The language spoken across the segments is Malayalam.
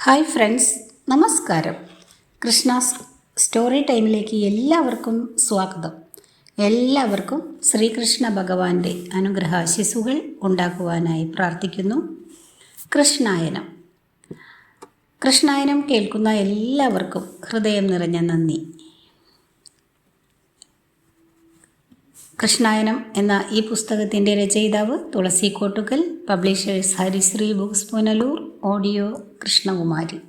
ഹായ് ഫ്രണ്ട്സ് നമസ്കാരം. കൃഷ്ണാസ് സ്റ്റോറി ടൈമിലേക്ക് എല്ലാവർക്കും സ്വാഗതം. എല്ലാവർക്കും ശ്രീകൃഷ്ണ ഭഗവാന്റെ അനുഗ്രഹാശിസുകൾ ഉണ്ടാക്കുവാനായി പ്രാർത്ഥിക്കുന്നു. കൃഷ്ണായനം. കൃഷ്ണായനം കേൾക്കുന്ന എല്ലാവർക്കും ഹൃദയം നിറഞ്ഞ നന്ദി. കൃഷ്ണായനം എന്ന ഈ പുസ്തകത്തിന്റെ രചയിതാവ് Thulasi Kottukal publishers Harishree books Punalur audio Krishnakumari.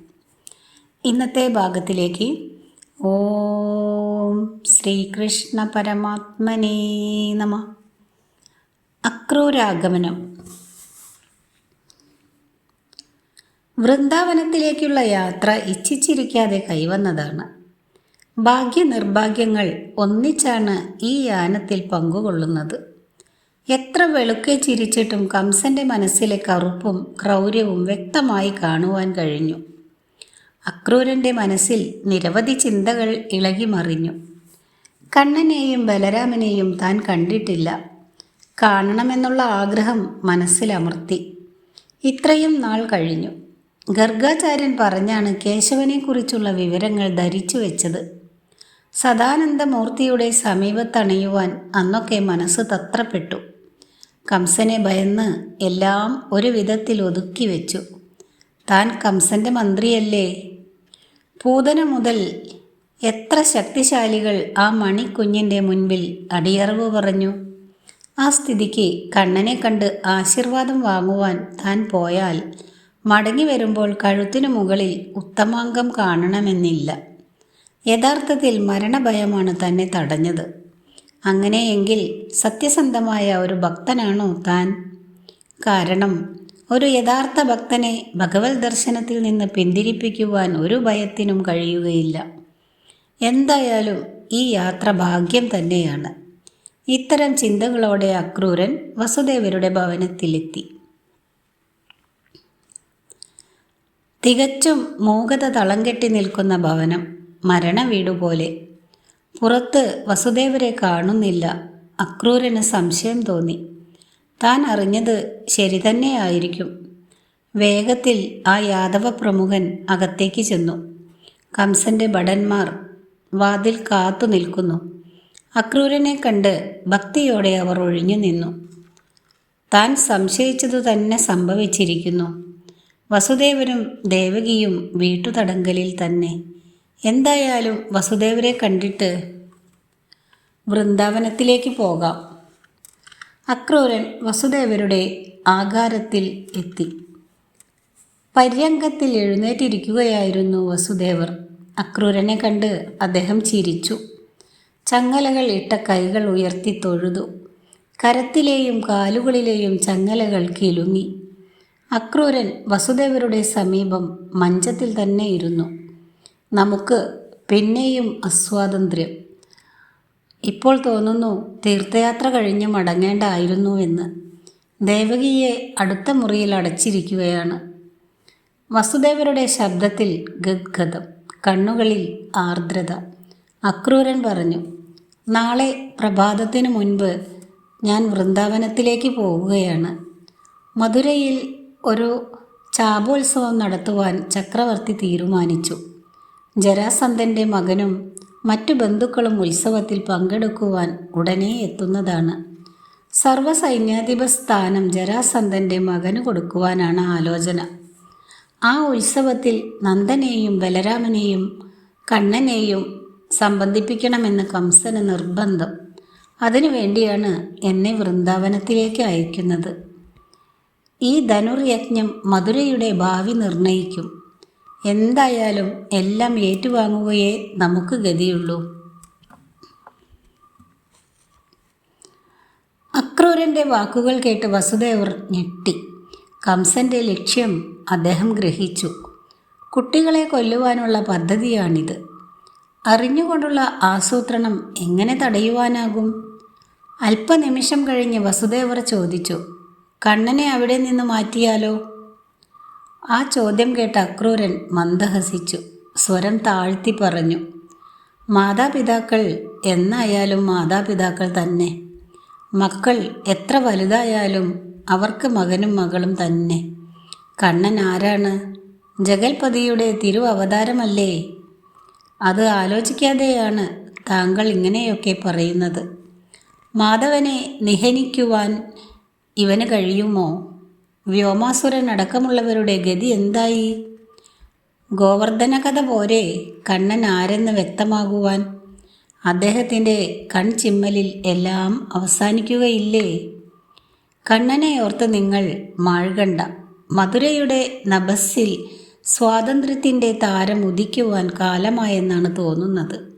ഇന്നത്തെ ഭാഗത്തിലേക്ക് ഓം ശ്രീകൃഷ്ണ പരമാത്മനേ നമ. അക്രൂരാഗമനം. വൃന്ദാവനത്തിലേക്കുള്ള യാത്ര ഇച്ഛിച്ചിരിക്കാതെ കൈവന്നതാണ്. ഭാഗ്യനിർഭാഗ്യങ്ങൾ ഒന്നിച്ചാണ് ഈ യാനത്തിൽ പങ്കുകൊള്ളുന്നത്. എത്ര വെളുക്കെ ചിരിച്ചിട്ടും കംസന്റെ മനസ്സിലെ കറുപ്പും ക്രൗര്യവും വ്യക്തമായി കാണുവാൻ കഴിഞ്ഞു. അക്രൂരന്റെ മനസ്സിൽ നിരവധി ചിന്തകൾ ഇളകി മറിഞ്ഞു കണ്ണനെയും ബലരാമനെയും താൻ കണ്ടിട്ടില്ല. കാണണമെന്നുള്ള ആഗ്രഹം മനസ്സിലമർത്തി. ഇത്രയും നാൾ കഴിഞ്ഞു. ഗർഗാചാര്യൻ പറഞ്ഞാണ് കേശവനെക്കുറിച്ചുള്ള വിവരങ്ങൾ ധരിച്ചു വെച്ചത്. സദാനന്ദമൂർത്തിയുടെ സമീപത്തണിയുവാൻ അന്നൊക്കെ മനസ്സ് തത്രപ്പെട്ടു. കംസനെ ഭയന്ന് എല്ലാം ഒരു വിധത്തിൽ ഒതുക്കി വെച്ചു. താൻ കംസന്റെ മന്ത്രിയല്ലേ? പൂതന മുതൽ എത്ര ശക്തിശാലികൾ ആ മണിക്കുഞ്ഞിന്റെ മുൻപിൽ അടിയറവ് പറഞ്ഞു. ആ സ്ഥിതിക്ക് കണ്ണനെ കണ്ട് ആശീർവാദം വാങ്ങുവാൻ താൻ പോയാൽ മടങ്ങി വരുമ്പോൾ കഴുത്തിനു മുകളിൽ ഉത്തമാംഗം കാണണമെന്നില്ല. യഥാർത്ഥത്തിൽ മരണഭയമാണ് തന്നെ തടഞ്ഞത്. അങ്ങനെയെങ്കിൽ സത്യസന്ധമായ ഒരു ഭക്തനാണോ താൻ? കാരണം ഒരു യഥാർത്ഥ ഭക്തനെ ഭഗവത് ദർശനത്തിൽ നിന്ന് പിന്തിരിപ്പിക്കുവാൻ ഒരു ഭയത്തിനും കഴിയുകയില്ല. എന്തായാലും ഈ യാത്ര ഭാഗ്യം തന്നെയാണ്. ഇത്തരം ചിന്തകളോടെ അക്രൂരൻ വസുദേവരുടെ ഭവനത്തിലെത്തി. തികച്ചും മൂകത തളം കെട്ടി നിൽക്കുന്ന ഭവനം മരണവീടുപോലെ പുറത്ത് വസുദേവരെ കാണുന്നില്ല. അക്രൂരന് സംശയം തോന്നി. താൻ അറിഞ്ഞത് ശരി തന്നെയായിരിക്കും. വേഗത്തിൽ ആ യാദവ പ്രമുഖൻ അകത്തേക്ക് ചെന്നു. കംസന്റെ ഭടന്മാർ വാതിൽ കാത്തു നിൽക്കുന്നു. അക്രൂരനെ കണ്ട് ഭക്തിയോടെ അവർ ഒഴിഞ്ഞു നിന്നു. താൻ സംശയിച്ചതു തന്നെ സംഭവിച്ചിരിക്കുന്നു. വസുദേവനും ദേവകിയും വീട്ടുതടങ്കലിൽ തന്നെ. എന്തായാലും വസുദേവരെ കണ്ടിട്ട് വൃന്ദാവനത്തിലേക്ക് പോകാം. അക്രൂരൻ വസുദേവരുടെ ആകാരത്തിൽ എത്തി. പര്യങ്കത്തിൽ എഴുന്നേറ്റിരിക്കുകയായിരുന്നു വസുദേവർ. അക്രൂരനെ കണ്ട് അദ്ദേഹം ചിരിച്ചു. ചങ്ങലകൾ ഇട്ട കൈകൾ ഉയർത്തി തൊഴുതു. കരത്തിലെയും കാലുകളിലെയും ചങ്ങലകൾ കിലുങ്ങി. അക്രൂരൻ വസുദേവരുടെ സമീപം മഞ്ചത്തിൽ തന്നെ ഇരുന്നു. നമുക്ക് പിന്നെയും അസ്വാതന്ത്ര്യം. ഇപ്പോൾ തോന്നുന്നു തീർത്ഥയാത്ര കഴിഞ്ഞ് മടങ്ങേണ്ടായിരുന്നു എന്ന്. ദേവകിയെ അടുത്ത മുറിയിൽ അടച്ചിരിക്കുകയാണ്. വസുദേവരുടെ ശബ്ദത്തിൽ ഗദ്ഗതം കണ്ണുകളിൽ ആർദ്രത. അക്രൂരൻ പറഞ്ഞു നാളെ പ്രഭാതത്തിനു മുൻപ് ഞാൻ വൃന്ദാവനത്തിലേക്ക് പോവുകയാണ്. മധുരയിൽ ഒരു ചാപോത്സവം നടത്തുവാൻ ചക്രവർത്തി തീരുമാനിച്ചു. ജരാസന്ധന്റെ മകനും മറ്റു ബന്ധുക്കളും ഉത്സവത്തിൽ പങ്കെടുക്കുവാൻ ഉടനെ എത്തുന്നതാണ്. സർവസൈന്യാധിപ സ്ഥാനം ജരാസന്ധന്റെ മകന് കൊടുക്കുവാനാണ് ആലോചന. ആ ഉത്സവത്തിൽ നന്ദനെയും ബലരാമനെയും കണ്ണനെയും സംബന്ധിപ്പിക്കണമെന്ന് കംസന് നിർബന്ധം. അതിനുവേണ്ടിയാണ് എന്നെ വൃന്ദാവനത്തിലേക്ക് അയക്കുന്നത്. ഈ ധനുർയജ്ഞം മധുരയുടെ ഭാവി നിർണയിക്കും. എന്തായാലും എല്ലാം ഏറ്റുവാങ്ങുകയേ നമുക്ക് ഗതിയുള്ളൂ. അക്രൂരന്റെ വാക്കുകൾ കേട്ട് വസുദേവർ ഞെട്ടി. കംസന്റെ ലക്ഷ്യം അദ്ദേഹം ഗ്രഹിച്ചു. കുട്ടികളെ കൊല്ലുവാനുള്ള പദ്ധതിയാണിത്. അറിഞ്ഞുകൊണ്ടുള്ള ആസൂത്രണം എങ്ങനെ തടയുവാനാകും? അല്പനിമിഷം കഴിഞ്ഞ് വസുദേവർ ചോദിച്ചു കണ്ണനെ അവിടെ നിന്ന് മാറ്റിയാലോ? ആ ചോദ്യം കേട്ട അക്രൂരൻ മന്ദഹസിച്ചു. സ്വരം താഴ്ത്തി പറഞ്ഞു മാതാപിതാക്കൾ എന്നായാലും മാതാപിതാക്കൾ തന്നെ. മക്കൾ എത്ര വലുതായാലും അവർക്ക് മകനും മകളും തന്നെ. കണ്ണൻ ആരാണ്? ജഗൽപതിയുടെ തിരു അവതാരമല്ലേ അത് ആലോചിക്കാതെയാണ് താങ്കൾ ഇങ്ങനെയൊക്കെ പറയുന്നത്. മാധവനെ നിഹനിക്കുവാൻ ഇവന് കഴിയുമോ? വ്യോമാസുരൻ അടക്കമുള്ളവരുടെ ഗതി എന്തായി? ഗോവർദ്ധന കഥ പോരെ കണ്ണൻ ആരെന്ന് വ്യക്തമാകുവാൻ അദ്ദേഹത്തിന്റെ കൺചിമ്മലിൽ എല്ലാം അവസാനിക്കുകയില്ലേ? കണ്ണനെ ഓർത്ത് നിങ്ങൾ മാഴ്കണ്ട. മധുരയുടെ നബസ്സിൽ സ്വാതന്ത്ര്യത്തിന്റെ താരം ഉദിക്കുവാൻ കാലമായെന്നാണ് തോന്നുന്നത്.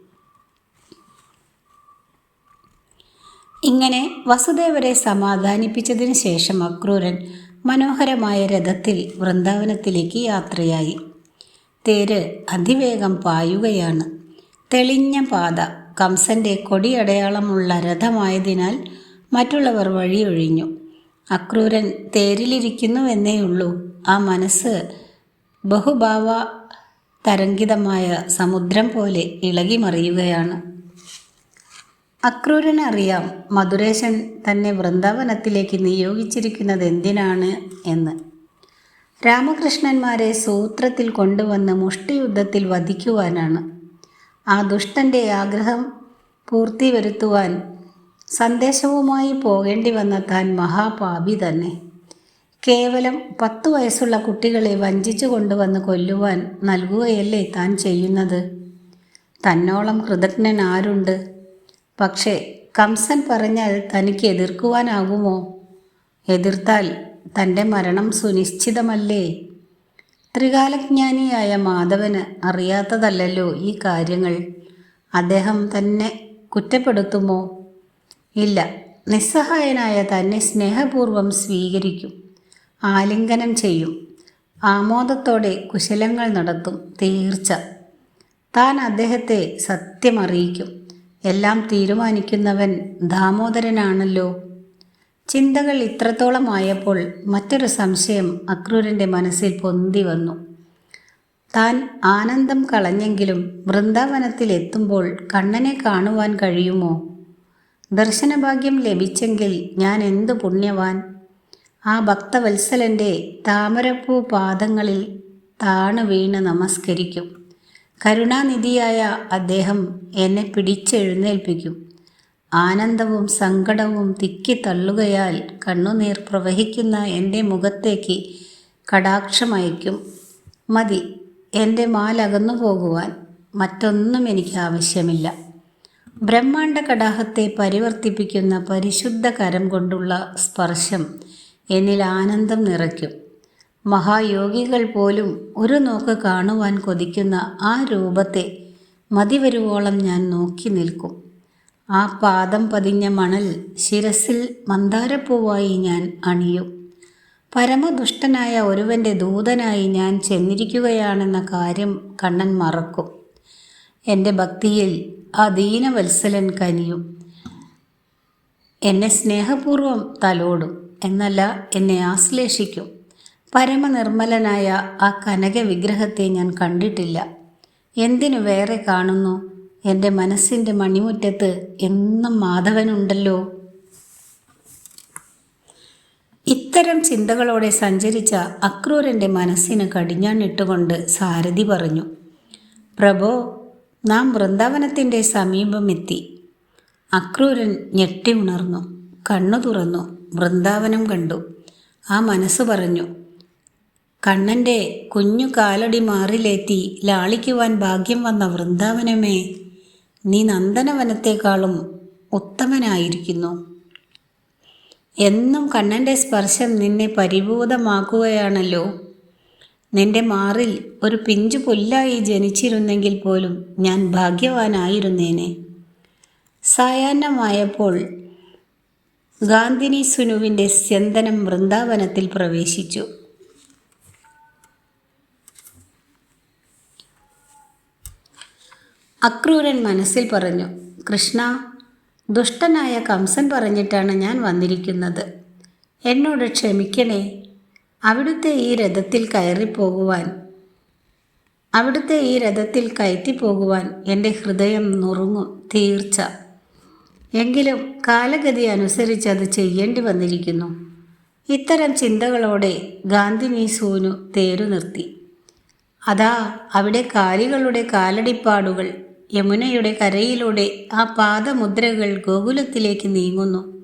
ഇങ്ങനെ വസുദേവരെ സമാധാനിപ്പിച്ചതിന് ശേഷം അക്രൂരൻ മനോഹരമായ രഥത്തിൽ വൃന്ദാവനത്തിലേക്ക് യാത്രയായി. തേര് അതിവേഗം പായുകയാണ്. തെളിഞ്ഞ പാത കംസന്റെ കൊടിയടയാളമുള്ള രഥമായതിനാൽ മറ്റുള്ളവർ വഴിയൊഴിഞ്ഞു. അക്രൂരൻ തേരിലിരിക്കുന്നുവെന്നേയുള്ളൂ. ആ മനസ്സ് ബഹുഭാവ തരംഗിതമായ സമുദ്രം പോലെ ഇളകിമറിയുകയാണ്. അക്രൂരനറിയാം. മധുരേശൻ തന്നെ വൃന്ദാവനത്തിലേക്ക് നിയോഗിച്ചിരിക്കുന്നത് എന്തിനാണ് എന്ന്. രാമകൃഷ്ണന്മാരെ സൂത്രത്തിൽ കൊണ്ടുവന്ന് മുഷ്ടിയുദ്ധത്തിൽ വധിക്കുവാനാണ്. ആ ദുഷ്ടന്റെ ആഗ്രഹം പൂർത്തി വരുത്തുവാൻ സന്ദേശവുമായി പോകേണ്ടി വന്ന താൻ മഹാപാപി തന്നെ. കേവലം പത്തു വയസ്സുള്ള കുട്ടികളെ വഞ്ചിച്ചു കൊണ്ടുവന്ന് കൊല്ലുവാൻ നൽകുകയല്ലേ താൻ ചെയ്യുന്നത്? തന്നോളം കൃതജ്ഞൻ ആരുണ്ട് പക്ഷേ കംസൻ പറഞ്ഞാൽ തനിക്ക് എതിർക്കുവാനാകുമോ? എതിർത്താൽ തന്റെ മരണം സുനിശ്ചിതമല്ലേ? ത്രികാലജ്ഞാനിയായ മാധവന് അറിയാത്തതല്ലല്ലോ ഈ കാര്യങ്ങൾ. അദ്ദേഹം തന്നെ കുറ്റപ്പെടുത്തുമോ? ഇല്ല നിസ്സഹായനായ തന്നെ സ്നേഹപൂർവം സ്വീകരിക്കും ആലിംഗനം ചെയ്യും ആമോദത്തോടെ കുശലങ്ങൾ നടത്തും തീർച്ച. താൻ അദ്ദേഹത്തെ സത്യമറിയിക്കും. എല്ലാം തീരുമാനിക്കുന്നവൻ ദാമോദരനാണല്ലോ. ചിന്തകൾ ഇത്രത്തോളമായപ്പോൾ മറ്റൊരു സംശയം അക്രൂരന്റെ മനസ്സിൽ പൊന്തി വന്നു. താൻ ആനന്ദം കളഞ്ഞെങ്കിലും വൃന്ദാവനത്തിൽ എത്തുമ്പോൾ കണ്ണനെ കാണുവാൻ കഴിയുമോ? ദർശനഭാഗ്യം ലഭിച്ചെങ്കിൽ ഞാൻ എന്തു പുണ്യവാൻ? ആ ഭക്തവത്സലന്റെ താമരപ്പൂ പാദങ്ങളിൽ താണു വീണ് നമസ്കരിക്കും. കരുണാനിധിയായ അദ്ദേഹം എന്നെ പിടിച്ചെഴുന്നേൽപ്പിക്കും. ആനന്ദവും സങ്കടവും തിക്കി തള്ളുകയാൽ കണ്ണുനീർ പ്രവഹിക്കുന്ന എന്റെ മുഖത്തേക്ക് കടാക്ഷമയക്കും. മതി എന്റെ മാലകന്നു പോകുവാൻ മറ്റൊന്നും എനിക്ക് ആവശ്യമില്ല. ബ്രഹ്മാണ്ട കടാഹത്തെ പരിവർത്തിപ്പിക്കുന്ന പരിശുദ്ധ കരം കൊണ്ടുള്ള സ്പർശം എന്നിൽ ആനന്ദം നിറയ്ക്കും. മഹായോഗികൾ പോലും ഒരു നോക്ക് കാണുവാൻ കൊതിക്കുന്ന ആ രൂപത്തെ മതിവരുവോളം ഞാൻ നോക്കി നിൽക്കും. ആ പാദം പതിഞ്ഞ മണൽ ശിരസിൽ മന്ദാരപ്പൂവായി ഞാൻ അണിയും. പരമദുഷ്ടനായ ഒരുവന്റെ ദൂതനായി ഞാൻ ചെന്നിരിക്കുകയാണെന്ന കാര്യം കണ്ണൻ മറക്കും. എന്റെ ഭക്തിയിൽ ആ ദീനവത്സലൻ കനിയും. എന്നെ സ്നേഹപൂർവം തലോടും. എന്നല്ല എന്നെ ആശ്ലേഷിക്കും. പരമനിർമ്മലനായ ആ കനക വിഗ്രഹത്തെ ഞാൻ കണ്ടിട്ടില്ല. എന്തിനു വേറെ കാണുന്നു? എന്റെ മനസ്സിന്റെ മണിമുറ്റത്ത് എന്നും മാധവനുണ്ടല്ലോ. ഇത്തരം ചിന്തകളോടെ സഞ്ചരിച്ച അക്രൂരന്റെ മനസ്സിന് കടിഞ്ഞാണിട്ടുകൊണ്ട് സാരഥി പറഞ്ഞു പ്രഭോ നാം വൃന്ദാവനത്തിന്റെ സമീപമെത്തി അക്രൂരൻ ഞെട്ടി ഉണർന്നു കണ്ണു തുറന്നു വൃന്ദാവനം കണ്ടു. ആ മനസ്സ് പറഞ്ഞു കണ്ണന്റെ കുഞ്ഞു കാലടി മാറിലേത്തി ലാളിക്കുവാൻ ഭാഗ്യം വന്ന വൃന്ദാവനമേ നീ നന്ദനവനത്തെക്കാളും ഉത്തമനായിരിക്കുന്നു. എന്നും കണ്ണന്റെ സ്പർശം നിന്നെ പരിഭൂതമാക്കുകയാണല്ലോ നിന്റെ മാറിൽ ഒരു പിഞ്ചു പുല്ലായി ജനിച്ചിരുന്നെങ്കിൽ പോലും ഞാൻ ഭാഗ്യവാനായിരുന്നേനെ. സായാഹ്നമായപ്പോൾ ഗാന്ധിനി സുനുവിന്റെ സ്യന്തനം വൃന്ദാവനത്തിൽ പ്രവേശിച്ചു. അക്രൂരൻ മനസ്സിൽ പറഞ്ഞു കൃഷ്ണ ദുഷ്ടനായ കംസൻ പറഞ്ഞിട്ടാണ് ഞാൻ വന്നിരിക്കുന്നത്. എന്നോട് ക്ഷമിക്കണേ. അവിടുത്തെ ഈ രഥത്തിൽ കയറിപ്പോകുവാൻ അവിടുത്തെ ഈ രഥത്തിൽ കയറ്റിപ്പോകുവാൻ എന്റെ ഹൃദയം നുറുങ്ങും തീർച്ച. എങ്കിലും കാലഗതി അനുസരിച്ച് അത് ചെയ്യേണ്ടി വന്നിരിക്കുന്നു. ഇത്തരം ചിന്തകളോടെ ഗാന്ധിനി സൂനു തേരു നിർത്തി. അതാ അവിടെ കാലികളുടെ കാലടിപ്പാടുകൾ യമുനയുടെ കരയിലൂടെ ആ പാദമുദ്രകൾ ഗോകുലത്തിലേക്ക് നീങ്ങുന്നു.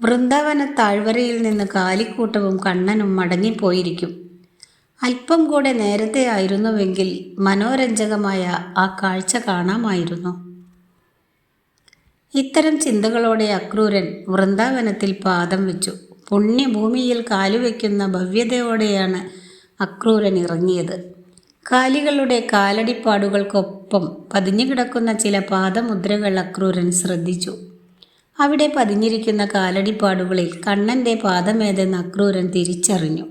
വൃന്ദാവന താഴ്വരയിൽ നിന്ന് കാലിക്കൂട്ടവും കണ്ണനും മടങ്ങിപ്പോയിരിക്കും. അല്പം കൂടെ നേരത്തെ ആയിരുന്നുവെങ്കിൽ മനോരഞ്ജകമായ ആ കാഴ്ച കാണാമായിരുന്നു. ഇത്തരം ചിന്തകളോടെ അക്രൂരൻ വൃന്ദാവനത്തിൽ പാദം വെച്ചു. പുണ്യഭൂമിയിൽ കാലുവെക്കുന്ന ഭവ്യതയോടെയാണ് അക്രൂരൻ ഇറങ്ങിയത്. കാലികളുടെ കാലടിപ്പാടുകൾക്കൊപ്പം പതിഞ്ഞുകിടക്കുന്ന ചില പാദമുദ്രകൾ അക്രൂരൻ ശ്രദ്ധിച്ചു. അവിടെ പതിഞ്ഞിരിക്കുന്ന കാലടിപ്പാടുകളിൽ കണ്ണന്റെ പാദമേതെന്ന് അക്രൂരൻ തിരിച്ചറിഞ്ഞു.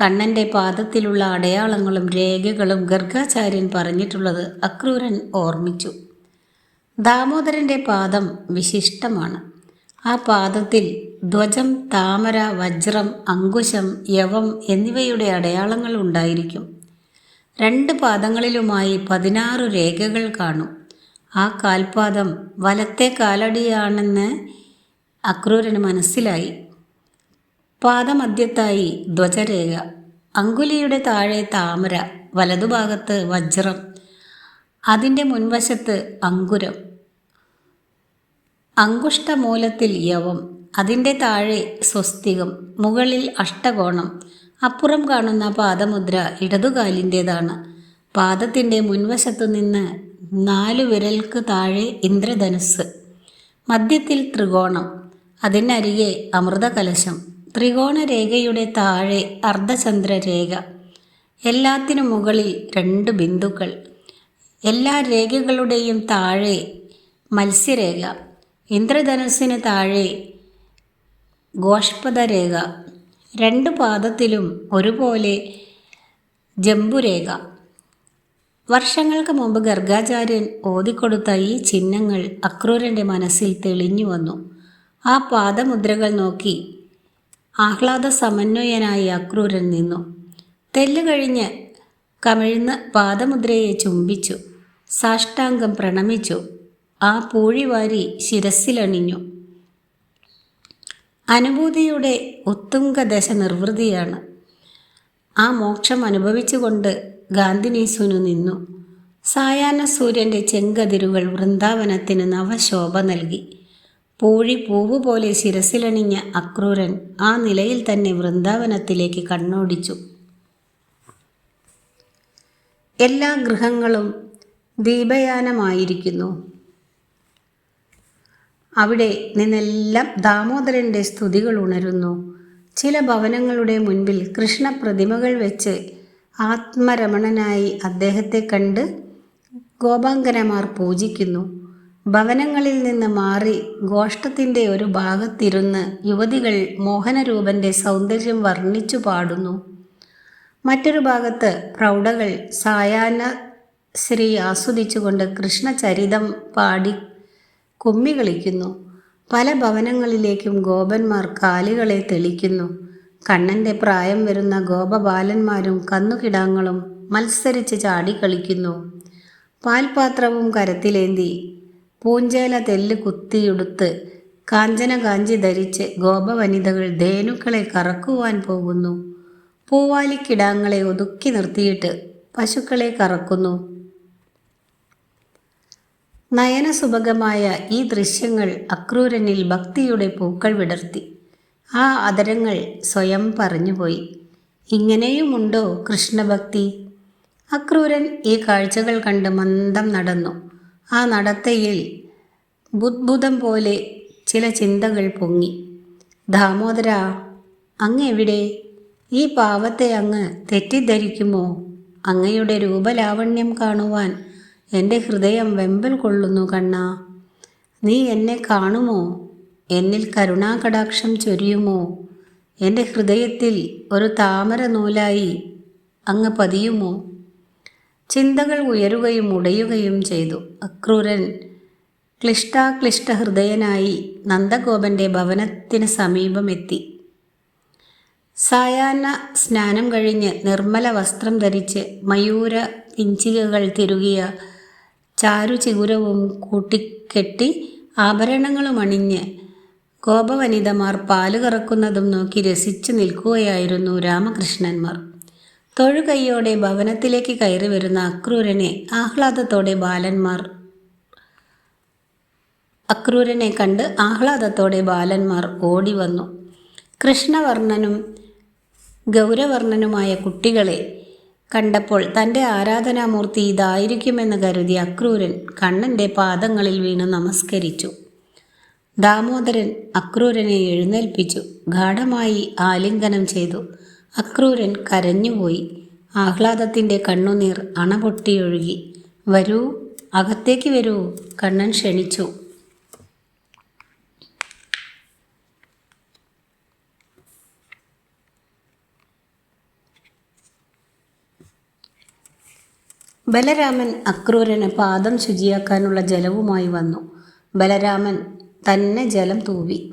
കണ്ണന്റെ പാദത്തിലുള്ള അടയാളങ്ങളും രേഖകളും ഗർഗാചാര്യൻ പറഞ്ഞിട്ടുള്ളത് അക്രൂരൻ ഓർമ്മിച്ചു. ദാമോദരന്റെ പാദം വിശിഷ്ടമാണ്. ആ പാദത്തിൽ ധ്വജം താമര വജ്രം അങ്കുശം യവം എന്നിവയുടെ അടയാളങ്ങൾ ഉണ്ടായിരിക്കും. രണ്ട് പാദങ്ങളിലുമായി പതിനാറ് രേഖകൾ കാണും. ആ കാൽപാദം വലത്തെ കാലടിയാണെന്ന് അക്രൂരന് മനസ്സിലായി. പാദമധ്യത്തായി ധ്വജരേഖ അങ്കുലിയുടെ താഴെ താമര വലതുഭാഗത്ത് വജ്രം അതിന്റെ മുൻവശത്ത് അങ്കുരം. അങ്കുഷ്ടമൂലത്തിൽ യവം അതിന്റെ താഴെ സ്വസ്തികം മുകളിൽ അഷ്ടകോണം അപ്പുറം കാണുന്ന പാദമുദ്ര ഇടതുകാലിന്റേതാണ് പാദത്തിന്റെ മുൻവശത്തു നിന്ന് നാല് വിരൽക്ക് താഴെ ഇന്ദ്രധനുസ് മധ്യത്തിൽ ത്രികോണം. അതിനരികെ അമൃതകലശം. ത്രികോണരേഖയുടെ താഴെ അർദ്ധചന്ദ്രരേഖ. എല്ലാത്തിനു മുകളിൽ രണ്ട് ബിന്ദുക്കൾ. എല്ലാ രേഖകളുടെയും താഴെ മത്സ്യരേഖ. ഇന്ദ്രധനുസ്സിന് താഴെ ഗോഷ്പദരേഖ. രണ്ട് പാദത്തിലും ഒരുപോലെ ജംബുരേഖ വർഷങ്ങൾക്ക് മുമ്പ് ഗർഗാചാര്യൻ ഓതിക്കൊടുത്ത ഈ ചിഹ്നങ്ങൾ അക്രൂരന്റെ മനസ്സിൽ തെളിഞ്ഞു വന്നു. ആ പാദമുദ്രകൾ നോക്കി ആഹ്ലാദ സമന്വയനായി അക്രൂരൻ നിന്നു. തെല്ല് കഴിഞ്ഞ് കമിഴ്ന്ന് പാദമുദ്രയെ ചുംബിച്ചു. സാഷ്ടാംഗം പ്രണമിച്ചു. ആ പൂഴിവാരി ശിരസിലണിഞ്ഞു അനുഭൂതിയുടെ ഉത്തുംഗദശ നിർവൃതിയാണ്. ആ മോക്ഷം അനുഭവിച്ചുകൊണ്ട് ഗാന്ധിനീസുനു നിന്നു. സായാഹ്ന സൂര്യന്റെ ചെങ്കതിരുകൾ വൃന്ദാവനത്തിന് നവശോഭ നൽകി. പൂഴി പൂവ് പോലെ ശിരസിലണിഞ്ഞ അക്രൂരൻ ആ നിലയിൽ തന്നെ വൃന്ദാവനത്തിലേക്ക് കണ്ണോടിച്ചു. എല്ലാ ഗൃഹങ്ങളും ദീപയാനമായിരിക്കുന്നു. അവിടെ നിന്നെല്ലാം ദാമോദരന്റെ സ്തുതികൾ ഉണരുന്നു. ചില ഭവനങ്ങളുടെ മുൻപിൽ കൃഷ്ണപ്രതിമകൾ വെച്ച് ആത്മരമണനായി അദ്ദേഹത്തെ കണ്ട് ഗോപാങ്കനമാർ പൂജിക്കുന്നു. ഭവനങ്ങളിൽ നിന്ന് മാറി ഗോഷ്ടത്തിന്റെ ഒരു ഭാഗത്തിരുന്ന് യുവതികൾ മോഹനരൂപന്റെ സൗന്ദര്യം വർണിച്ചു പാടുന്നു. മറ്റൊരു ഭാഗത്ത് പ്രൗഢകൾ സായാഹ്ന ശ്രീ ആസ്വദിച്ചുകൊണ്ട് കൃഷ്ണചരിതം പാടി കുമ്മി കളിക്കുന്നു. പല ഭവനങ്ങളിലേക്കും ഗോപന്മാർ കാലുകളെ തെളിക്കുന്നു. കണ്ണന്റെ പ്രായം വരുന്ന ഗോപബാലന്മാരും കന്നുകിടാങ്ങളും മത്സരിച്ച് ചാടിക്കളിക്കുന്നു പാൽപാത്രവും കരത്തിലേന്തി. പൂഞ്ചേല തെല്ല് കുത്തിയുടുത്ത് കാഞ്ചന കാഞ്ചി ധരിച്ച് ഗോപവനിതകൾ ധേനുക്കളെ കറക്കുവാൻ പോകുന്നു. പൂവാലിക്കിടാങ്ങളെ ഒതുക്കി നിർത്തിയിട്ട് പശുക്കളെ കറക്കുന്നു. നയനസുഭഗമായ ഈ ദൃശ്യങ്ങൾ അക്രൂരനിൽ ഭക്തിയുടെ പൂക്കൾ വിടർത്തി. ആ അതരങ്ങൾ സ്വയം പറഞ്ഞുപോയി. ഇങ്ങനെയുമുണ്ടോ കൃഷ്ണഭക്തി? അക്രൂരൻ ഈ കാഴ്ചകൾ കണ്ട് മന്ദം നടന്നു. ആ നടത്തയിൽ ബുദ്ഭുതം പോലെ ചില ചിന്തകൾ പൊങ്ങി. ദാമോദര അങ്ങ് എവിടെ ഈ പാവത്തെ അങ്ങ് തെറ്റിദ്ധരിക്കുമോ? അങ്ങയുടെ രൂപലാവണ്യം കാണുവാൻ എന്റെ ഹൃദയം വെമ്പൽ കൊള്ളുന്നു കണ്ണ. നീ എന്നെ കാണുമോ? എന്നിൽ കരുണാകടാക്ഷം ചൊരിയുമോ? എന്റെ ഹൃദയത്തിൽ ഒരു താമര നൂലായി അങ്ങ് പതിയുമോ? ചിന്തകൾ ഉയരുകയും ഉടയുകയും ചെയ്തു. അക്രൂരൻ ക്ലിഷ്ടാക്ലിഷ്ട ഹൃദയനായി നന്ദഗോപന്റെ ഭവനത്തിന് സമീപമെത്തി സായാഹ്ന സ്നാനം കഴിഞ്ഞ് നിർമ്മല വസ്ത്രം ധരിച്ച് മയൂര പിഞ്ചികകൾ തിരുകിയ ചാരുചിഗുരവും കൂട്ടിക്കെട്ടി ആഭരണങ്ങളും അണിഞ്ഞ് ഗോപവനിതമാർ പാൽ കറക്കുന്നതും നോക്കി രസിച്ചു നിൽക്കുകയായിരുന്നു രാമകൃഷ്ണന്മാർ. തൊഴുകൈയോടെ ഭവനത്തിലേക്ക് കയറി വരുന്ന അക്രൂരനെ ആഹ്ലാദത്തോടെ ബാലന്മാർ അക്രൂരനെ കണ്ട് ആഹ്ലാദത്തോടെ ബാലന്മാർ ഓടി വന്നു. കൃഷ്ണവർണനും ഗൗരവർണനുമായ കുട്ടികളെ കണ്ടപ്പോൾ തന്റെ ആരാധനാമൂർത്തി ഇതായിരിക്കുമെന്ന് കരുതി അക്രൂരൻ കണ്ണന്റെ പാദങ്ങളിൽ വീണ് നമസ്കരിച്ചു. ദാമോദരൻ അക്രൂരനെ എഴുന്നേൽപ്പിച്ചു. ഗാഠമായി ആലിംഗനം ചെയ്തു. അക്രൂരൻ കരഞ്ഞുപോയി. ആഹ്ലാദത്തിന്റെ കണ്ണുനീർ അണപൊട്ടിയൊഴുകി. വരൂ അകത്തേക്ക് വരൂ കണ്ണൻ ക്ഷണിച്ചു. ബലരാമൻ അക്രൂരന് പാദം ശുചിയാക്കാനുള്ള ജലവുമായി വന്നു. ബലരാമൻ തന്നെ ജലം തൂവി.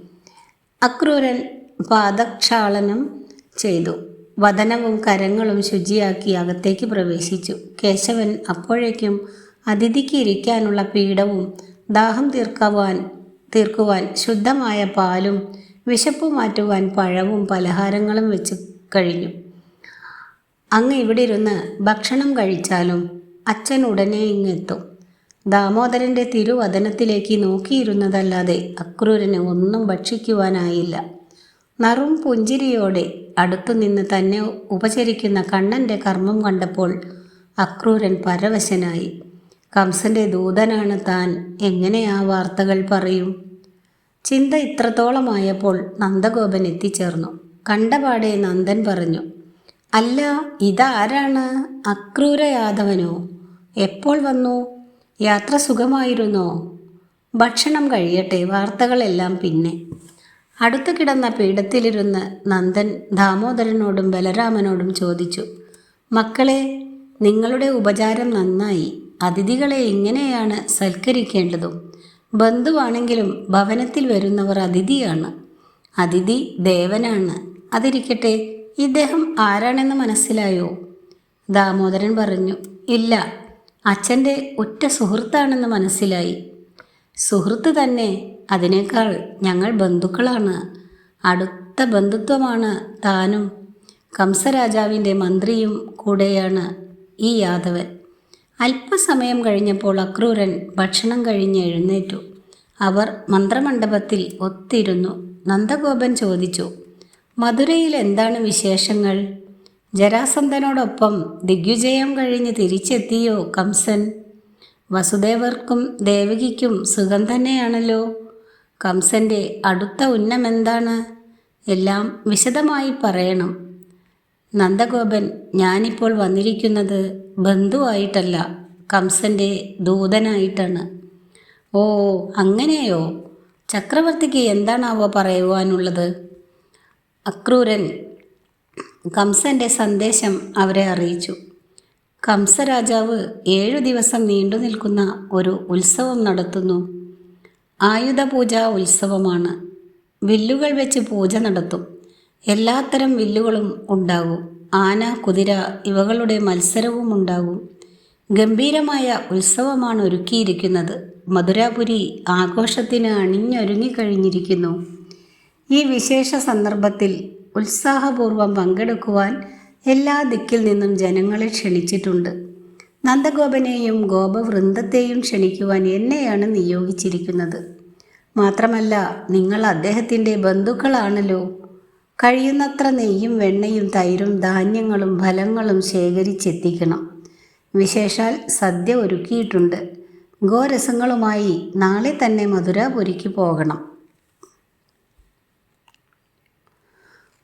അക്രൂരൻ പാദക്ഷാളനം ചെയ്തു. വതനവും കരങ്ങളും ശുചിയാക്കി അകത്തേക്ക് പ്രവേശിച്ചു. കേശവൻ അപ്പോഴേക്കും അതിഥിക്ക് ഇരിക്കാനുള്ള പീഠവും ദാഹം തീർക്കുവാൻ തീർക്കുവാൻ ശുദ്ധമായ പാലും വിശപ്പ് മാറ്റുവാൻ പഴവും പലഹാരങ്ങളും വെച്ച് കഴിഞ്ഞു. അങ്ങ് ഇവിടെ ഇരുന്ന് ഭക്ഷണം കഴിച്ചാലും അച്ഛൻ ഉടനെ ഇങ്ങെത്തും. ദാമോദരന്റെ തിരുവദനത്തിലേക്ക് നോക്കിയിരുന്നതല്ലാതെ അക്രൂരന് ഒന്നും ഭക്ഷിക്കുവാനായില്ല. നറും പുഞ്ചിരിയോടെ അടുത്തുനിന്ന് തന്നെ ഉപചരിക്കുന്ന കണ്ണന്റെ കർമ്മം കണ്ടപ്പോൾ അക്രൂരൻ പരവശനായി. കംസന്റെ ദൂതനാണ് താൻ എങ്ങനെ ആ വാർത്തകൾ പറയും? ചിന്ത ഇത്രത്തോളമായപ്പോൾ നന്ദഗോപൻ എത്തിച്ചേർന്നു. കണ്ടപാടെ നന്ദൻ പറഞ്ഞു അല്ല ഇതാരാണ്? അക്രൂര യാദവനോ എപ്പോൾ വന്നു? യാത്ര സുഖമായിരുന്നോ? ഭക്ഷണം കഴിയട്ടെ വാർത്തകളെല്ലാം പിന്നെ. അടുത്തു കിടന്ന പീഠത്തിലിരുന്ന് നന്ദൻ ദാമോദരനോടും ബലരാമനോടും ചോദിച്ചു മക്കളെ നിങ്ങളുടെ ഉപചാരം നന്നായി. അതിഥികളെ എങ്ങനെയാണ് സൽക്കരിക്കേണ്ടതും? ബന്ധുവാണെങ്കിലും ഭവനത്തിൽ വരുന്നവർ അതിഥിയാണ്. അതിഥി ദേവനാണ്. അതിരിക്കട്ടെ ഇദ്ദേഹം ആരാണെന്ന് മനസ്സിലായോ? ദാമോദരൻ പറഞ്ഞു ഇല്ല. അച്ഛന്റെ ഒറ്റ സുഹൃത്താണെന്ന് മനസ്സിലായി. സുഹൃത്ത് തന്നെ അതിനേക്കാൾ ഞങ്ങൾ ബന്ധുക്കളാണ്. അടുത്ത ബന്ധുത്വമാണ് താനും. കംസരാജാവിന്റെ മന്ത്രിയും കൂടെയാണ് ഈ യാദവൻ. അല്പസമയം കഴിഞ്ഞപ്പോൾ അക്രൂരൻ ഭക്ഷണം കഴിഞ്ഞ് എഴുന്നേറ്റു. അവർ മന്ത്രമണ്ഡപത്തിൽ ഒത്തിരുന്നു. നന്ദഗോപൻ ചോദിച്ചു മധുരയിൽ എന്താണ് വിശേഷങ്ങൾ? ജരാസന്ധനോടൊപ്പം ദിഗ്വിജയം കഴിഞ്ഞ് തിരിച്ചെത്തിയോ കംസൻ? വസുദേവർക്കും ദേവകിക്കും സുഖം തന്നെയാണല്ലോ. കംസന്റെ അടുത്ത ഉന്നമെന്താണ് എല്ലാം വിശദമായി പറയണം. നന്ദഗോപൻ ഞാനിപ്പോൾ വന്നിരിക്കുന്നത് ബന്ധുവായിട്ടല്ല കംസന്റെ ദൂതനായിട്ടാണ്. ഓ അങ്ങനെയോ? ചക്രവർത്തിക്ക് എന്താണാവോ പറയുവാനുള്ളത്? അക്രൂരൻ കംസന്റെ സന്ദേശം അവരെ അറിയിച്ചു. കംസരാജാവ് ഏഴു ദിവസം നീണ്ടു നിൽക്കുന്ന ഒരു ഉത്സവം നടത്തുന്നു. ആയുധപൂജ ഉത്സവമാണ്. വില്ലുകൾ വെച്ച് പൂജ നടത്തും. എല്ലാത്തരം വില്ലുകളും ഉണ്ടാകും. ആന കുതിര ഇവകളുടെ മത്സരവും ഉണ്ടാകും. ഗംഭീരമായ ഉത്സവമാണ് ഒരുക്കിയിരിക്കുന്നത്. മധുരാപുരി ആഘോഷത്തിന് അണിഞ്ഞൊരുങ്ങിക്കഴിഞ്ഞിരിക്കുന്നു ഈ വിശേഷ സന്ദർഭത്തിൽ ഉത്സാഹപൂർവം പങ്കെടുക്കുവാൻ എല്ലാ ദിക്കിൽ നിന്നും ജനങ്ങളെ ക്ഷണിച്ചിട്ടുണ്ട്. നന്ദഗോപനെയും ഗോപവൃന്ദത്തെയും ക്ഷണിക്കുവാൻ എന്നെയാണ് നിയോഗിച്ചിരിക്കുന്നത്. മാത്രമല്ല നിങ്ങൾ അദ്ദേഹത്തിന്റെ ബന്ധുക്കളാണല്ലോ. കഴിയുന്നത്ര നെയ്യും വെണ്ണയും തൈരും ധാന്യങ്ങളും ഫലങ്ങളും ശേഖരിച്ചെത്തിക്കണം. വിശേഷാൽ സദ്യ ഒരുക്കിയിട്ടുണ്ട്. ഗോരസങ്ങളുമായി നാളെ തന്നെ മധുരാപുരിക്ക് പോകണം.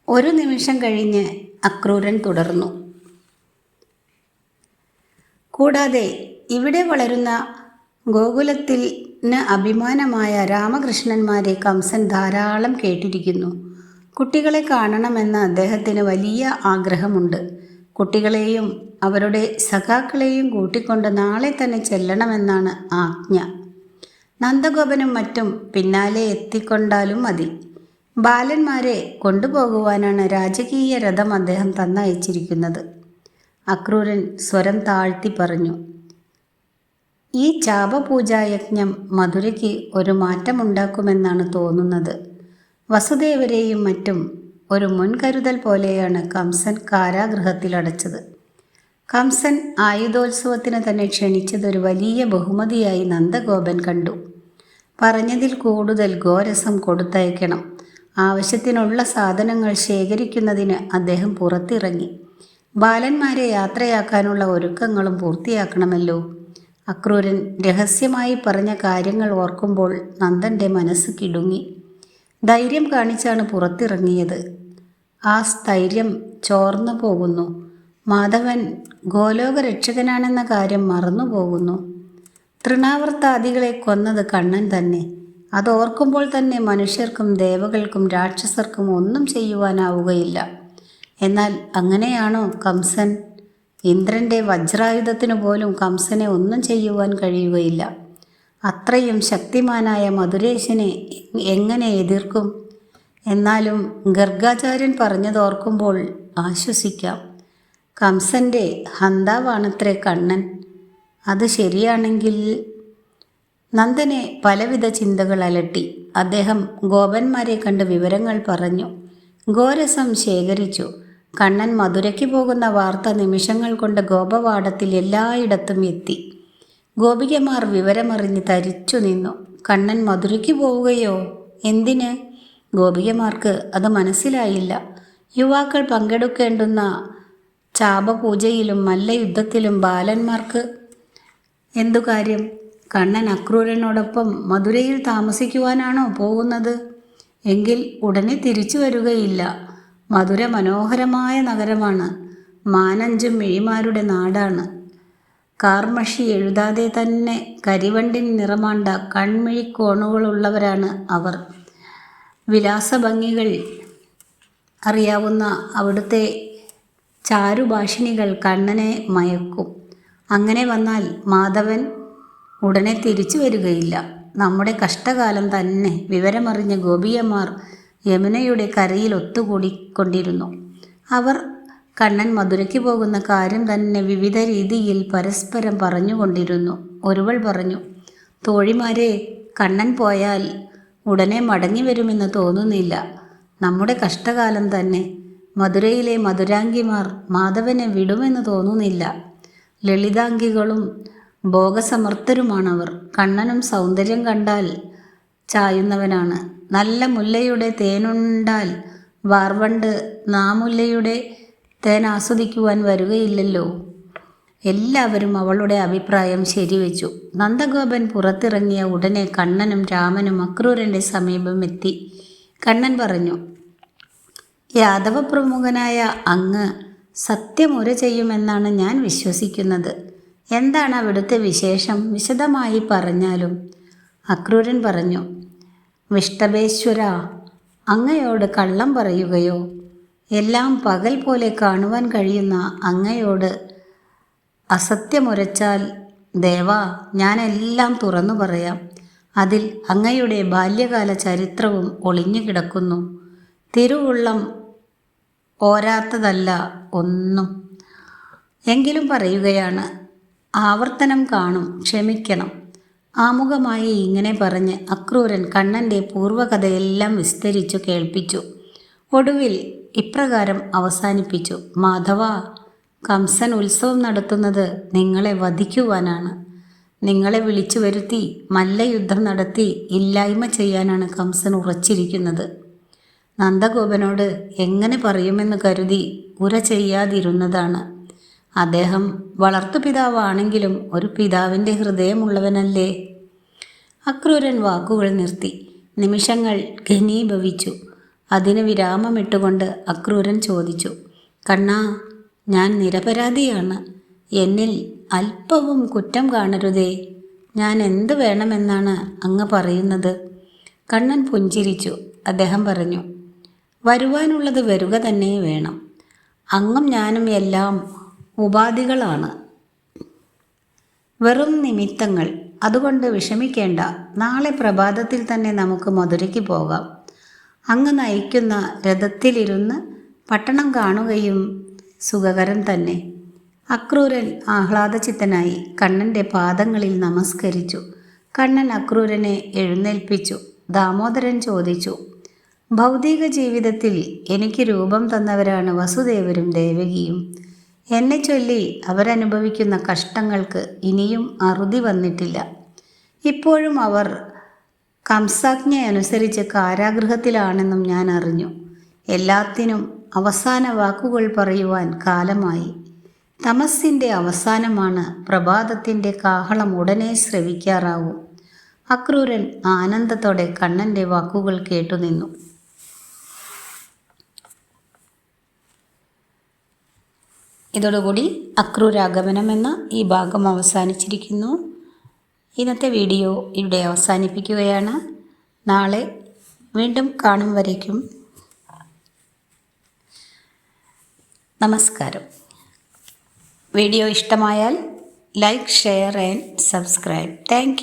ഒരു നിമിഷം കഴിഞ്ഞ് അക്രൂരൻ തുടർന്നു. കൂടാതെ ഇവിടെ വളരുന്ന ഗോകുലത്തിന് അഭിമാനമായ രാമകൃഷ്ണന്മാരെ കംസൻ ധാരാളം കേട്ടിരിക്കുന്നു. കുട്ടികളെ കാണണമെന്ന് അദ്ദേഹത്തിന് വലിയ ആഗ്രഹമുണ്ട്. കുട്ടികളെയും അവരുടെ സഖാക്കളെയും കൂട്ടിക്കൊണ്ട് നാളെ തന്നെ ചെല്ലണമെന്നാണ് ആജ്ഞ. നന്ദഗോപനും മറ്റും പിന്നാലെ എത്തിക്കൊണ്ടാലും മതി. ബാലന്മാരെ കൊണ്ടുപോകുവാനാണ് രാജകീയ രഥം അദ്ദേഹം തന്നയച്ചിരിക്കുന്നത്. അക്രൂരൻ സ്വരം താഴ്ത്തി പറഞ്ഞു ഈ ചാപപൂജായജ്ഞം മധുരയ്ക്ക് ഒരു മാറ്റമുണ്ടാക്കുമെന്നാണ് തോന്നുന്നത്. വസുദേവരെയും മറ്റും ഒരു മുൻകരുതൽ പോലെയാണ് കംസൻ കാരാഗൃഹത്തിലടച്ചത് കംസൻ ആയുധോത്സവത്തിന് തന്നെ ക്ഷണിച്ചത് ഒരു വലിയ ബഹുമതിയായി നന്ദഗോപൻ കണ്ടു. പറഞ്ഞതിൽ കൂടുതൽ ഗോരസം കൊടുത്തയക്കണം. ആവശ്യത്തിനുള്ള സാധനങ്ങൾ ശേഖരിക്കുന്നതിന് അദ്ദേഹം പുറത്തിറങ്ങി. ബാലന്മാരെ യാത്രയാക്കാനുള്ള ഒരുക്കങ്ങളും പൂർത്തിയാക്കണമല്ലോ. അക്രൂരൻ രഹസ്യമായി പറഞ്ഞ കാര്യങ്ങൾ ഓർക്കുമ്പോൾ നന്ദന്റെ മനസ്സ് കിടുങ്ങി. ധൈര്യം കാണിച്ചാണ് പുറത്തിറങ്ങിയത്. ആ സ്ഥൈര്യം ചോർന്നു പോകുന്നു. മാധവൻ ഗോലോക രക്ഷകനാണെന്ന കാര്യം മറന്നുപോകുന്നു. തൃണാവർത്താദികളെ കൊന്നത് കണ്ണൻ തന്നെ. അതോർക്കുമ്പോൾ തന്നെ മനുഷ്യർക്കും ദേവകൾക്കും രാക്ഷസർക്കും ഒന്നും ചെയ്യുവാനാവുകയില്ല. എന്നാൽ അങ്ങനെയാണോ കംസൻ? ഇന്ദ്രന്റെ വജ്രായുധത്തിനു പോലും കംസനെ ഒന്നും ചെയ്യുവാൻ കഴിയുകയില്ല. അത്രയും ശക്തിമാനായ മധുരേശനെ എങ്ങനെ എതിർക്കും? എന്നാലും ഗർഗാചാര്യൻ പറഞ്ഞതോർക്കുമ്പോൾ ആശ്വസിക്കാം. കംസന്റെ ഹന്താവാണത്രേ കണ്ണൻ. അത് ശരിയാണെങ്കിൽ നന്ദനെ പലവിധ ചിന്തകൾ അലട്ടി. അദ്ദേഹം ഗോപന്മാരെ കണ്ട് വിവരങ്ങൾ പറഞ്ഞു. ഗോരസം ശേഖരിച്ചു. കണ്ണൻ മധുരയ്ക്ക് പോകുന്ന വാർത്ത നിമിഷങ്ങൾ കൊണ്ട് ഗോപവാടത്തിൽ എല്ലായിടത്തും എത്തി. ഗോപികമാർ വിവരമറിഞ്ഞ് തരിച്ചു നിന്നു. കണ്ണൻ മധുരയ്ക്ക് പോവുകയോ? എന്തിന്? ഗോപികമാർക്ക് അത് മനസ്സിലായില്ല. യുവാക്കൾ പങ്കെടുക്കേണ്ടുന്ന ചാപപൂജയിലും മല്ലയുദ്ധത്തിലും ബാലന്മാർക്ക് എന്തു കാര്യം? കണ്ണൻ അക്രൂരനോടൊപ്പം മധുരയിൽ താമസിക്കുവാനാണോ പോകുന്നത്? എങ്കിൽ ഉടനെ തിരിച്ചു വരികയില്ല. മധുര മനോഹരമായ നഗരമാണ്. മാനഞ്ചും മിഴിമാരുടെ നാടാണ്. കാർമഷി എഴുതാതെ തന്നെ കരിവണ്ടിൻ നിറമാണ്ട കൺമിഴിക്കോണുകളുള്ളവരാണ് അവർ. വിലാസഭംഗികൾ അറിയാവുന്ന അവിടുത്തെ ചാരുഭാഷിണികൾ കണ്ണനെ മയക്കും. അങ്ങനെ വന്നാൽ മാധവൻ ഉടനെ തിരിച്ചു വരികയില്ല. നമ്മുടെ കഷ്ടകാലം തന്നെ വിവരമറിഞ്ഞ ഗോപിയമാർ യമുനയുടെ കരയിൽ ഒത്തുകൂടിക്കൊണ്ടിരുന്നു. അവർ കണ്ണൻ മധുരയ്ക്ക് പോകുന്ന കാര്യം തന്നെ വിവിധ രീതിയിൽ പരസ്പരം പറഞ്ഞുകൊണ്ടിരുന്നു. ഒരുവൾ പറഞ്ഞു തോഴിമാരെ കണ്ണൻ പോയാൽ ഉടനെ മടങ്ങി വരുമെന്ന് തോന്നുന്നില്ല. നമ്മുടെ കഷ്ടകാലം തന്നെ മധുരയിലെ മധുരാംഗിമാർ മാധവനെ വിടുമെന്ന് തോന്നുന്നില്ല. ലളിതാംഗികളും ഭോഗസമർത്ഥരുമാണവർ. കണ്ണനും സൗന്ദര്യം കണ്ടാൽ ചായുന്നവനാണ്. നല്ല മുല്ലയുടെ തേനുണ്ടാൽ വാർവണ്ട് നാമുല്ലയുടെ തേൻ ആസ്വദിക്കുവാൻ വരികയില്ലല്ലോ. എല്ലാവരും അവളുടെ അഭിപ്രായം ശരിവെച്ചു. നന്ദഗോപൻ പുറത്തിറങ്ങിയ ഉടനെ കണ്ണനും രാമനും അക്രൂരന്റെ സമീപം എത്തി. കണ്ണൻ പറഞ്ഞു യാദവ പ്രമുഖനായ അങ്ങ് സത്യമുര ചെയ്യുമെന്നാണ് ഞാൻ വിശ്വസിക്കുന്നത്. എന്താണ് അവിടുത്തെ വിശേഷം? വിശദമായി പറഞ്ഞാലും. അക്രൂരൻ പറഞ്ഞു വിഷ്ടഭേശ്വര അങ്ങയോട് കള്ളം പറയുകയോ? എല്ലാം പകൽ പോലെ കാണുവാൻ കഴിയുന്ന അങ്ങയോട് അസത്യമുരച്ചാൽ ദേവാ ഞാനെല്ലാം തുറന്നു പറയാം. അതിൽ അങ്ങയുടെ ബാല്യകാല ചരിത്രവും ഒളിഞ്ഞു കിടക്കുന്നു. തിരുവുള്ളം ഓരാത്തതല്ല ഒന്നും. എങ്കിലും പറയുകയാണ് ആവർത്തനം കാണും ക്ഷമിക്കണം. ആമുഖമായി ഇങ്ങനെ പറഞ്ഞ് അക്രൂരൻ കണ്ണന്റെ പൂർവകഥയെല്ലാം വിസ്തരിച്ചു കേൾപ്പിച്ചു. ഒടുവിൽ ഇപ്രകാരം അവസാനിപ്പിച്ചു. മാധവ കംസൻ ഉത്സവം നടത്തുന്നത് നിങ്ങളെ വധിക്കുവാനാണ്. നിങ്ങളെ വിളിച്ചു വരുത്തി മല്ലയുദ്ധം നടത്തി ഇല്ലായ്മ ചെയ്യാനാണ് കംസൻ ഉറച്ചിരിക്കുന്നത്. നന്ദഗോപനോട് എങ്ങനെ പറയുമെന്ന് കരുതി ഉര ചെയ്യാതിരുന്നതാണ്. അദ്ദേഹം വളർത്തു പിതാവാണെങ്കിലും ഒരു പിതാവിന്റെ ഹൃദയമുള്ളവനല്ലേ? അക്രൂരൻ വാക്കുകൾ നിർത്തി. നിമിഷങ്ങൾ ഘനീഭവിച്ചു. അതിന് വിരാമമിട്ടുകൊണ്ട് അക്രൂരൻ ചോദിച്ചു കണ്ണാ ഞാൻ നിരപരാധിയാണ്. എന്നിൽ അല്പവും കുറ്റം കാണരുതേ. ഞാൻ എന്ത് വേണമെന്നാണ് അങ്ങ് പറയുന്നത്? കണ്ണൻ പുഞ്ചിരിച്ചു. അദ്ദേഹം പറഞ്ഞു വരുവാനുള്ളത് വരുക തന്നെ വേണം. അങ്ങും ഞാനും എല്ലാം ഉപാധികളാണ്. വെറും നിമിത്തങ്ങൾ. അതുകൊണ്ട് വിഷമിക്കേണ്ട. നാളെ പ്രഭാതത്തിൽ തന്നെ നമുക്ക് മധുരയ്ക്ക് പോകാം. അങ്ങ് നയിക്കുന്ന രഥത്തിലിരുന്ന് പട്ടണം കാണുകയും സുഖകരം തന്നെ. അക്രൂരൻ ആഹ്ലാദചിത്തനായി കണ്ണന്റെ പാദങ്ങളിൽ നമസ്കരിച്ചു. കണ്ണൻ അക്രൂരനെ എഴുന്നേൽപ്പിച്ചു. ദാമോദരൻ ചോദിച്ചു ഭൗതിക ജീവിതത്തിൽ എനിക്ക് രൂപം തന്നവരാണ് വസുദേവരും ദേവകിയും. എന്നെ ചൊല്ലി അവരനുഭവിക്കുന്ന കഷ്ടങ്ങൾക്ക് ഇനിയും അറുതി വന്നിട്ടില്ല. ഇപ്പോഴും അവർ കംസാജ്ഞ അനുസരിച്ച് കാരാഗൃഹത്തിലാണെന്നും ഞാൻ അറിഞ്ഞു. എല്ലാത്തിനും അവസാന വാക്കുകൾ പറയുവാൻ കാലമായി. തമസിന്റെ അവസാനമാണ് പ്രഭാതത്തിന്റെ കാഹളം ഉടനെ ശ്രവിക്കാറാവും അക്രൂരൻ ആനന്ദത്തോടെ കണ്ണന്റെ വാക്കുകൾ കേട്ടുനിന്നു. ഇതോടുകൂടി അക്രൂരാഗമനം എന്ന ഈ ഭാഗം അവസാനിച്ചിരിക്കുന്നു. ഇന്നത്തെ വീഡിയോ ഇവിടെ അവസാനിപ്പിക്കുകയാണ്. നാളെ വീണ്ടും കാണും വരയ്ക്കും നമസ്കാരം. വീഡിയോ ഇഷ്ടമായാൽ like share and subscribe. Thank